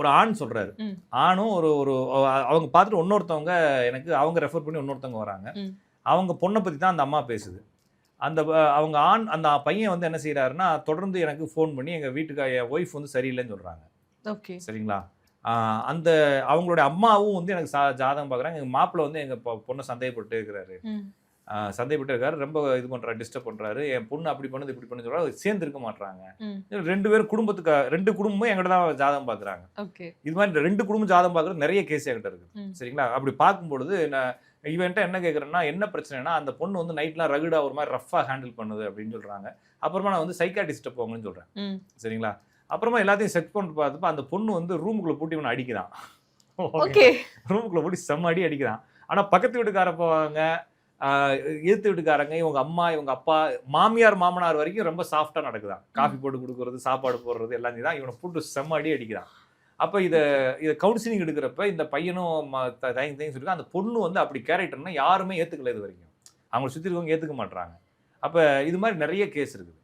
ஒரு ஆண் சொல்றாரு. ஆணும் ஒரு ஒரு அவங்க பார்த்துட்டு இன்னொருத்தவங்க எனக்கு அவங்க ரெஃபர் பண்ணி இன்னொருத்தவங்க வராங்க. அவங்க பொண்ணை பத்தி தான் அந்த அம்மா பேசுது. அந்த அவங்க ஆண் அந்த பையன் வந்து என்ன செய்யறாருன்னா தொடர்ந்து எனக்கு ஃபோன் பண்ணி எங்க வீட்டுக்கு என் ஒய்ஃப் வந்து சரியில்லைன்னு சொல்றாங்க. ஓகே. சரிங்களா? அந்த அவங்களுடைய அம்மாவும் வந்து எனக்கு சா ஜாதகம் பார்க்குறாங்க. எங்கள் மாப்பிள்ளை வந்து எங்கள் பொண்ணை சந்தேகப்பட்டு இருக்கிறாரு. ம். ஆஹ் சந்தேகப்பட்டு இருக்காரு ரொம்ப இது பண்ணுறாரு டிஸ்டர்ப் பண்ணுறாரு என் பொண்ணு அப்படி பண்ணுது இப்படி பண்ணு சொல்கிறாரு சேர்ந்து இருக்க மாட்றாங்க. ம். ரெண்டு பேரும் குடும்பத்துக்கு ரெண்டு குடும்பமும் எங்கிட்ட தான் ஜாதகம் பார்க்குறாங்க இது மாதிரி ரெண்டு குடும்பம் ஜாதகம் பார்க்குறது நிறைய கேஸ் என்கிட்ட இருக்குது ம். சரிங்களா? அப்படி பார்க்கும்பொழுது நான் இவன்ட்ட என்ன கேட்குறேன்னா என்ன பிரச்சனைனா அந்த பொண்ணு வந்து நைட்லாம் ரகுடா ஒரு மாதிரி ரஃபாக ஹேண்டில் பண்ணுது அப்படின்னு சொல்கிறாங்க அப்புறமா நான் வந்து சைக்காட்டிஸ்ட்டை போங்கன்னு சொல்கிறேன் ம். சரிங்களா? அப்புறமா எல்லாத்தையும் செக் பண்ணிட்டு பார்த்தப்ப அந்த பொண்ணு வந்து ரூமுக்குள்ள பூட்டி இவனை அடிக்கிறான். ஓகே. ரூமுக்குள்ள பூட்டி செம்ம அடி அடிக்கிறான். ஆனா பக்கத்து வீட்டுக்கார போவாங்க. எதிர்த்து வீட்டுக்காரங்க இவங்க அம்மா இவங்க அப்பா மாமியார் மாமனார் வரைக்கும் ரொம்ப சாஃப்டா நடக்குதான். காஃபி போட்டு கொடுக்கறது சாப்பாடு போடுறது எல்லாம் தான் இவனை போட்டு செம்ம அடி அடிக்கிறான் அப்ப இத இத கவுன்சிலிங் எடுக்கிறப்ப இந்த பையனும் தயங்கி தயங்கி சொல்லிட்டு அந்த பொண்ணு வந்து அப்படி கேரக்டர்னா யாருமே ஏத்துக்கல இது வரைக்கும். அவங்க சுத்தி இருக்கவங்க ஏத்துக்க மாட்றாங்க. அப்ப இது மாதிரி நிறைய கேஸ் இருக்குது.